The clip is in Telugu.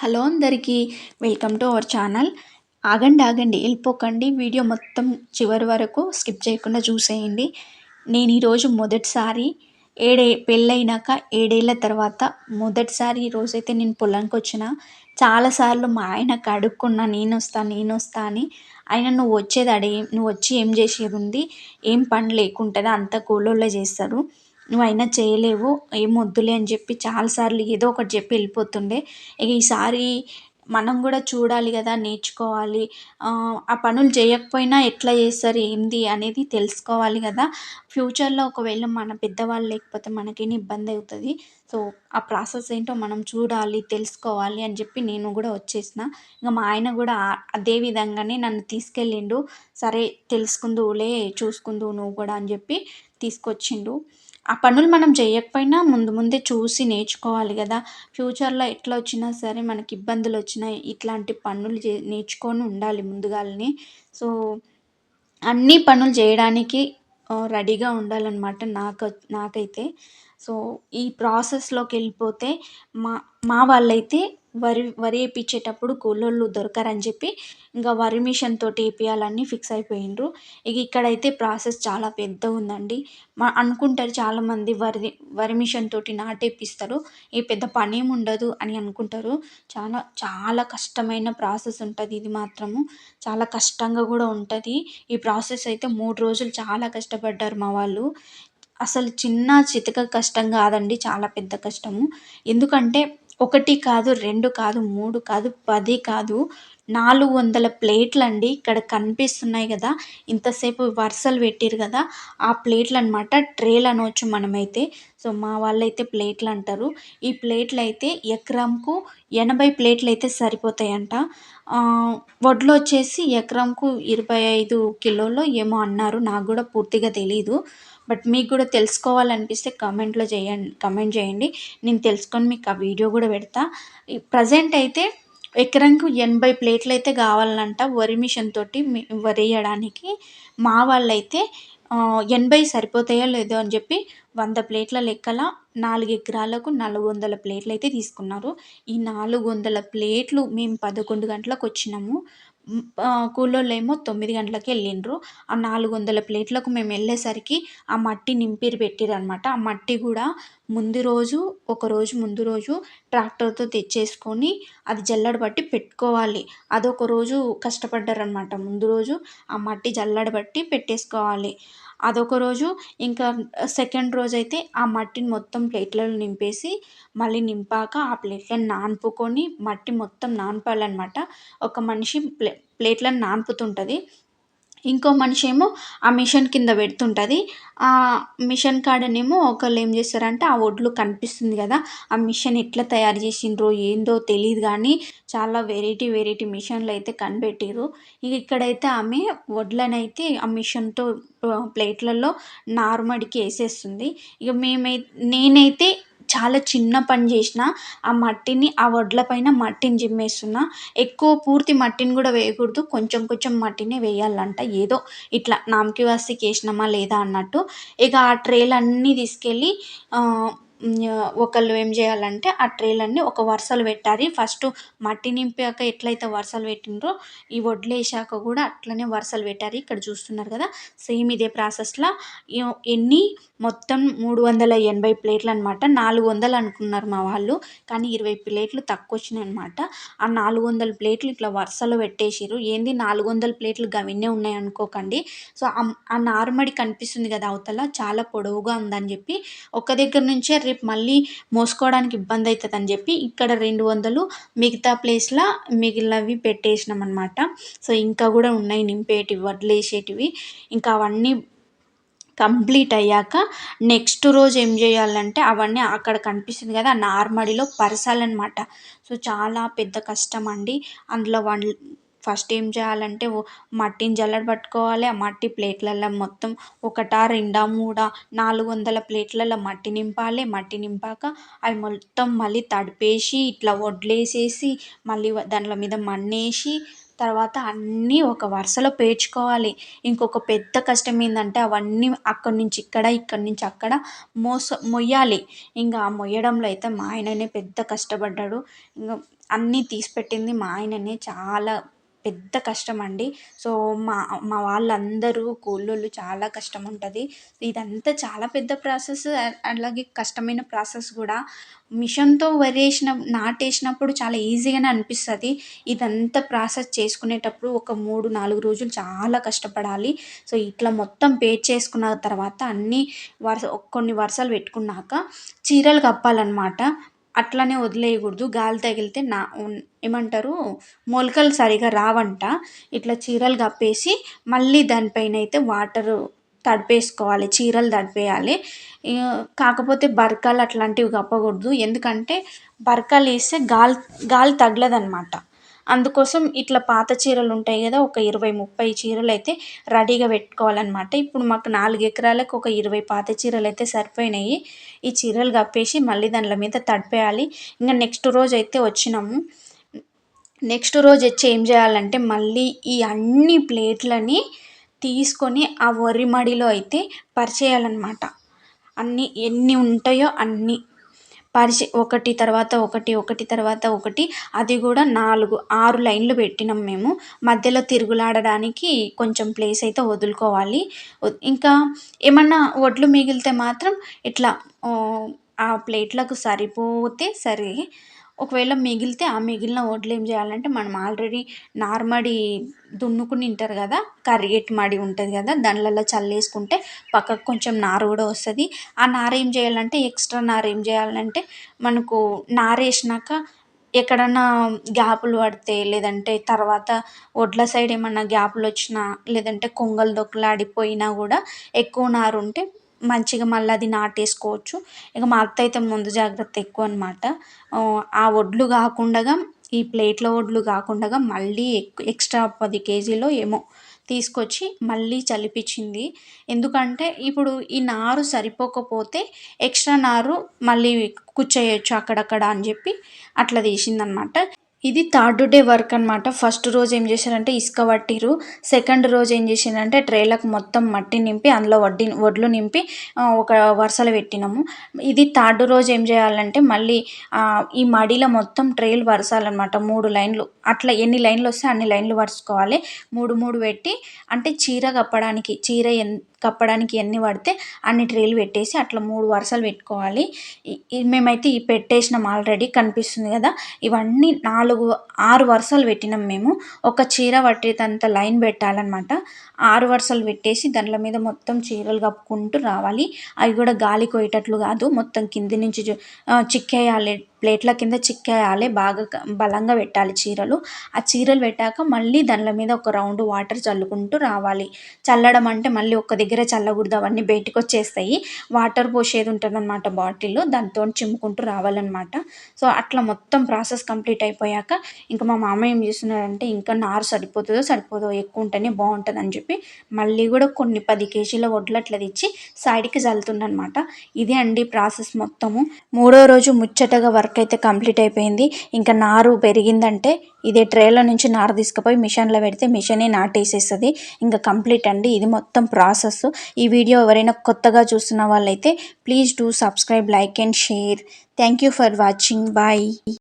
హలో అందరికీ వెల్కమ్ టు అవర్ ఛానల్. ఆగండి ఆగండి వెళ్ళిపోకండి. వీడియో మొత్తం చివరి వరకు స్కిప్ చేయకుండా చూసేయండి. నేను ఈరోజు మొదటిసారి ఏడే పెళ్ళైనాక ఏడేళ్ళ తర్వాత మొదటిసారి ఈరోజైతే నేను పొలంకి వచ్చిన. చాలాసార్లు మా ఆయనకు అడుక్కున్నా నేను వస్తా నేను వస్తా అని. ఆయన నువ్వు వచ్చేది అడే నువ్వు వచ్చి ఏం చేసేది ఉంది? ఏం పని లేకుంటుందా అంత కూలోళ్ళే చేస్తారు. నువ్వు అయినా చేయలేవు ఏం వద్దులే అని చెప్పి చాలాసార్లు ఏదో ఒకటి చెప్పి వెళ్ళిపోతుండే. ఇక ఈసారి మనం కూడా చూడాలి కదా నేర్చుకోవాలి. ఆ పనులు చేయకపోయినా ఎట్లా చేస్తారు ఏంది అనేది తెలుసుకోవాలి కదా. ఫ్యూచర్లో ఒకవేళ మన పెద్దవాళ్ళు లేకపోతే మనకేం ఇబ్బంది అవుతుంది. సో ఆ ప్రాసెస్ ఏంటో మనం చూడాలి తెలుసుకోవాలి అని చెప్పి నేను కూడా వచ్చేసిన. ఇంకా మా ఆయన కూడా అదే విధంగానే నన్ను తీసుకెళ్ళిండు. సరే తెలుసుకుందువులే చూసుకుందువు నువ్వు కూడా అని చెప్పి తీసుకొచ్చిండు. ఆ పనులు మనం చేయకపోయినా ముందు ముందే చూసి నేర్చుకోవాలి కదా. ఫ్యూచర్లో ఎట్లా వచ్చినా సరే మనకి ఇబ్బందులు వచ్చినా ఇట్లాంటి పనులు చే నేర్చుకొని ఉండాలి ముందుగానే సో అన్ని పనులు చేయడానికి రెడీగా ఉండాలన్నమాట నాకు నాకైతే. సో ఈ ప్రాసెస్లోకి వెళ్ళిపోతే మా మా వాళ్ళైతే వరి వరి వేయించేటప్పుడు కూలోళ్ళు దొరకరని చెప్పి ఇంకా వరి మిషన్ తోటి వేపియాలని ఫిక్స్ అయిపోయిండ్రు. ఇక ఇక్కడైతే ప్రాసెస్ చాలా పెద్ద ఉందండి. మా అనుకుంటారు చాలామంది వరి వరి మిషన్ తోటి నాటేపిస్తారు ఏ పెద్ద పని ఏమి ఉండదు అని అనుకుంటారు. చాలా చాలా కష్టమైన ప్రాసెస్ ఉంటుంది ఇది మాత్రము. చాలా కష్టంగా కూడా ఉంటుంది. ఈ ప్రాసెస్ అయితే మూడు రోజులు చాలా కష్టపడ్డారు మా వాళ్ళు. అసలు చిన్న చితక కష్టం కాదండి చాలా పెద్ద కష్టము. ఎందుకంటే ఒకటి కాదు రెండు కాదు మూడు కాదు పది కాదు నాలుగు వందల ప్లేట్లు అండి ఇక్కడ కనిపిస్తున్నాయి కదా ఇంతసేపు వరుసలు పెట్టారు కదా ఆ ప్లేట్లు అనమాట ట్రేలు అనవచ్చు మనమైతే. సో మా వాళ్ళైతే ప్లేట్లు అంటారు ఈ ప్లేట్లు అయితే ఎకరంకు ఎనభై ప్లేట్లు అయితే సరిపోతాయంట వడ్లు వచ్చేసి ఎకరంకు ఇరవై ఐదు కిలోలు ఏమో అన్నారు. నాకు కూడా పూర్తిగా తెలీదు. బట్ మీకు కూడా తెలుసుకోవాలనిపిస్తే కామెంట్లో చేయండి కమెంట్ చేయండి. నేను తెలుసుకొని మీకు ఆ వీడియో కూడా పెడతా. ప్రజెంట్ అయితే ఎకరంకు ఎనభై ప్లేట్లు అయితే కావాలంట వరి మిషన్ తోటి వరి వేయడానికి. మా వాళ్ళైతే ఎనభై సరిపోతాయో లేదో అని చెప్పి వంద ప్లేట్ల లెక్కల నాలుగు ఎకరాలకు నాలుగు వందల ప్లేట్లు అయితే తీసుకున్నారు. ఈ నాలుగు వందల ప్లేట్లు మేము పదకొండు గంటలకు వచ్చినాము. కూలోళ్ళేమో తొమ్మిది గంటలకే వెళ్ళిండ్రు. ఆ నాలుగు వందల ప్లేట్లకు మేము వెళ్ళేసరికి ఆ మట్టి నింపిరి పెట్టిరనమాట ఆ మట్టి కూడా ముందు రోజు ఒక రోజు ముందు రోజు ట్రాక్టర్తో తెచ్చేసుకొని అది జల్లెడ బట్టి పెట్టుకోవాలి. అదొక రోజు కష్టపడ్డారనమాట ముందు రోజు ఆ మట్టి జల్లెడ బట్టి పెట్టేసుకోవాలి. అదొక రోజు ఇంకా సెకండ్ రోజు అయితే ఆ మట్టిని మొత్తం ప్లేట్లలో నింపేసి మళ్ళీ నింపాక ఆ ప్లేట్లను నానుపుకొని మట్టి మొత్తం నానపాలన్నమాట. ఒక మనిషి ప్లే ప్లేట్లను నానుపుతుంటుంది. ఇంకో మనిషి ఏమో ఆ మిషన్ కింద పెడుతుంటుంది. ఆ మిషన్ కాడనేమో ఒకళ్ళు ఏం చేస్తారంటే ఆ ఒడ్లు కనిపిస్తుంది కదా ఆ మిషన్ ఎట్లా తయారు చేసిండ్రో ఏందో తెలియదు కానీ చాలా వెరైటీ వెరైటీ మిషన్లు అయితే కనిపెట్టిర్రు. ఇక ఇక్కడైతే ఆమె వడ్లనైతే ఆ మిషన్తో ప్లేట్లలో నార్మడికి వేసేస్తుంది. ఇక మేమై నేనైతే చాలా చిన్న పని చేసిన ఆ మట్టిని ఆ వడ్ల పైన మట్టిని చిమ్మేస్తున్నా. ఎక్కువ పూర్తి మట్టిని కూడా వేయకూడదు. కొంచెం కొంచెం మట్టిని వేయాలంట. ఏదో ఇట్లా నామకి వాస్తికి వేసినామా లేదా అన్నట్టు. ఇక ఆ ట్రేలన్నీ తీసుకెళ్ళి ఒకళ్ళు ఏం చేయాలంటే ఆ ట్రేలన్నీ ఒక వరుసలు పెట్టాలి. ఫస్ట్ మట్టి నింపాక ఎట్లయితే వరుసలు పెట్టిండ్రో ఈ వడ్లు వేసాక కూడా అట్లనే వరుసలు పెట్టారు ఇక్కడ చూస్తున్నారు కదా సేమ్ ఇదే ప్రాసెస్లో ఎన్ని? మొత్తం మూడు వందల ఎనభై ప్లేట్లు అనమాట నాలుగు వందలు అనుకున్నారు మా వాళ్ళు కానీ ఇరవై ప్లేట్లు తక్కువ వచ్చినాయి అనమాట ఆ నాలుగు వందల ప్లేట్లు ఇట్లా వరుసలో పెట్టేసిర్రు. ఏంది? నాలుగు వందల ప్లేట్లు గవిన్నే ఉన్నాయి అనుకోకండి. సో ఆ నార్మడి కనిపిస్తుంది కదా అవతల చాలా పొడవుగా ఉందని చెప్పి. ఒక దగ్గర నుంచే రేపు మళ్ళీ మోసుకోవడానికి ఇబ్బంది అవుతుంది అని చెప్పి ఇక్కడ రెండు వందలు మిగతా ప్లేస్లో మిగిలినవి పెట్టేసినాం అనమాట సో ఇంకా కూడా ఉన్నాయి నింపేటివి వడ్లేసేటివి ఇంకా అవన్నీ కంప్లీట్ అయ్యాక నెక్స్ట్ రోజు ఏం చేయాలంటే అవన్నీ అక్కడ కనిపిస్తుంది కదా నార్మడిలో పరసాలన్నమాట సో చాలా పెద్ద కష్టం అండి. అందులో వన్ ఫస్ట్ ఏం చేయాలంటే మట్టిని జల్లెడ పట్టుకోవాలి. ఆ మట్టి ప్లేట్లలో మొత్తం ఒకటా రెండా మూడా నాలుగు వందల ప్లేట్లలో మట్టి నింపాలి. మట్టి నింపాక అవి మొత్తం మళ్ళీ తడిపేసి ఇట్లా వడ్లేసేసి మళ్ళీ దాంట్లో మీద మన్నేసి తర్వాత అన్నీ ఒక వరుసలో పేర్చుకోవాలి. ఇంకొక పెద్ద కష్టం ఏంటంటే అవన్నీ అక్కడి నుంచి ఇక్కడ ఇక్కడి నుంచి అక్కడ మోస మొయ్యాలి. ఇంకా ఆ మొయ్యడంలో అయితే మా ఆయననే పెద్ద కష్టపడ్డాడు. ఇంకా అన్నీ తీసి పెట్టింది మా ఆయననే. చాలా పెద్ద కష్టం అండి సో మా మా వాళ్ళందరూ కూలోళ్ళు చాలా కష్టం ఉంటుంది ఇదంతా చాలా పెద్ద ప్రాసెస్. అలాగే కష్టమైన ప్రాసెస్ కూడా. మిషన్తో వరి వేసిన నాటేసినప్పుడు చాలా ఈజీగానే అనిపిస్తుంది. ఇదంతా ప్రాసెస్ చేసుకునేటప్పుడు ఒక మూడు నాలుగు రోజులు చాలా కష్టపడాలి. సో ఇట్లా మొత్తం పేర్ చేసుకున్న తర్వాత అన్నీ వరుస కొన్ని వరుసలు పెట్టుకున్నాక చీరలు కప్పాలన్నమాట. అట్లనే వదిలేయకూడదు. గాలి తగిలితే నా ఏమంటారు? మొలకలు సరిగా రావంట. ఇట్లా చీరలు కప్పేసి మళ్ళీ దానిపైన అయితే వాటరు తడిపేసుకోవాలి. చీరలు తడిపేయాలి. కాకపోతే బరకాలు అట్లాంటివి కప్పకూడదు. ఎందుకంటే బరకాలు వేస్తే గాలి గాలి తగలదన్నమాట అందుకోసం ఇట్లా పాత చీరలు ఉంటాయి కదా ఒక ఇరవై ముప్పై చీరలు అయితే రెడీగా పెట్టుకోవాలన్నమాట. ఇప్పుడు మాకు నాలుగు ఎకరాలకు ఒక ఇరవై పాత చీరలు అయితే సరిపోయినాయి. ఈ చీరలు కప్పేసి మళ్ళీ దానిల మీద తడిపేయాలి. ఇంకా నెక్స్ట్ రోజు అయితే వచ్చినాము. నెక్స్ట్ రోజు వచ్చి ఏం చేయాలంటే మళ్ళీ ఈ అన్ని ప్లేట్లని తీసుకొని ఆ వరి మడిలో అయితే పరిచేయాలన్నమాట. అన్నీ ఎన్ని ఉంటాయో అన్నీ పరిచి ఒకటి తర్వాత ఒకటి ఒకటి తర్వాత ఒకటి అది కూడా నాలుగు ఆరు లైన్లు పెట్టినాం మేము. మధ్యలో తిరుగులాడడానికి కొంచెం ప్లేస్ అయితే వదులుకోవాలి. ఇంకా ఏమన్నా వడ్లు మిగిలితే మాత్రం ఇట్లా ఆ ప్లేట్లకు సరిపోతే సరే. ఒకవేళ మిగిలితే ఆ మిగిలిన వడ్లు ఏం చేయాలంటే మనం ఆల్రెడీ నార్మడి దున్నుకుని ఉంటారు కదా కరిగేటి మడి ఉంటుంది కదా దానిలలో చల్లేసుకుంటే పక్కకు కొంచెం నార కూడా వస్తుంది. ఆ నార ఏం చేయాలంటే ఎక్స్ట్రా నార ఏం చేయాలంటే మనకు నార వేసినాక ఎక్కడన్నా గ్యాపులు పడితే లేదంటే తర్వాత వడ్ల సైడ్ ఏమన్నా గ్యాపులు వచ్చినా లేదంటే కొంగలు దొక్కలాడిపోయినా కూడా ఎక్కువ నారు ఉంటే మంచిగా మళ్ళీ అది నాటేసుకోవచ్చు. ఇక మా అత్త అయితే ముందు జాగ్రత్త ఎక్కువ అనమాట ఆ వడ్లు కాకుండా ఈ ప్లేట్ల వడ్లు కాకుండా మళ్ళీ ఎక్స్ట్రా పది కేజీలో ఏమో తీసుకొచ్చి మళ్ళీ చలిపించింది ఎందుకంటే ఇప్పుడు ఈ నారు సరిపోకపోతే ఎక్స్ట్రా నారు మళ్ళీ కుచ్చేయచ్చు అక్కడక్కడ అని చెప్పి అట్లా తీసిందనమాట ఇది థర్డ్ డే వర్క్ అనమాట ఫస్ట్ రోజు ఏం చేశారంటే ఇసుక పట్టిరు సెకండ్ రోజు ఏం చేసిందంటే ట్రేలకు మొత్తం మట్టి నింపి అందులో వడ్డి వడ్లు నింపి ఒక వరుసలు పెట్టినాము. ఇది థర్డ్ రోజు ఏం చేయాలంటే మళ్ళీ ఈ మడిలో మొత్తం ట్రేలు వరసాలన్నమాట. మూడు లైన్లు అట్లా ఎన్ని లైన్లు వస్తే అన్ని లైన్లు వరుసుకోవాలి. మూడు మూడు పెట్టి అంటే చీర కప్పడానికి చీర ఎన్ కప్పడానికి ఎన్ని పడితే అన్ని ట్రేలు పెట్టేసి అట్లా మూడు వరుసలు పెట్టుకోవాలి. మేమైతే ఈ పెట్టేసినాం ఆల్రెడీ కనిపిస్తుంది కదా? ఇవన్నీ నాలుగు ఆరు వరుసలు పెట్టినాం మేము. ఒక చీర పట్టేటంత లైన్ పెట్టాలన్నమాట. ఆరు వరుసలు పెట్టేసి దాంట్లో మీద మొత్తం చీరలు కప్పుకుంటూ రావాలి. అవి కూడా గాలి కోయేటట్లు కాదు మొత్తం కింది నుంచి చిక్కేయాలి. ప్లేట్ల కింద చిక్కేయాలి బాగా బలంగా పెట్టాలి చీరలు. ఆ చీరలు పెట్టాక మళ్ళీ దానిల మీద ఒక రౌండ్ వాటర్ చల్లుకుంటూ రావాలి. చల్లడం అంటే మళ్ళీ ఒక దగ్గర దగ్గర చల్లకూడదు అవన్నీ బయటకు వచ్చేస్తాయి వాటర్ పోసేది ఉంటుంది అనమాట బాటిల్లో దాంతో చిమ్ముకుంటూ రావాలన్నమాట. సో అట్లా మొత్తం ప్రాసెస్ కంప్లీట్ అయిపోయాక ఇంకా మా మామ ఏం చేస్తున్నాడంటే ఇంకా నారు సరిపోతుందో సరిపోదో ఎక్కువ ఉంటేనే బాగుంటుంది అని చెప్పి మళ్ళీ కూడా కొన్ని పది కేజీల వడ్లు అట్లా తెచ్చి సైడ్కి చల్లుతుండనమాట ఇదే అండి ప్రాసెస్ మొత్తము. మూడో రోజు ముచ్చటగా వర్క్ అయితే కంప్లీట్ అయిపోయింది. ఇంకా నారు పెరిగిందంటే ఇదే ట్రేలో నుంచి నార తీసుకుపోయి మిషన్లో పెడితే మిషనే నాటేసేస్తుంది. ఇంకా కంప్లీట్ అండి. ఇది మొత్తం ప్రాసెస్. ఈ వీడియో ఎవరైనా కొత్తగా చూస్తున్న వాళ్ళైతే please do subscribe like and share. Thank you for watching. Bye.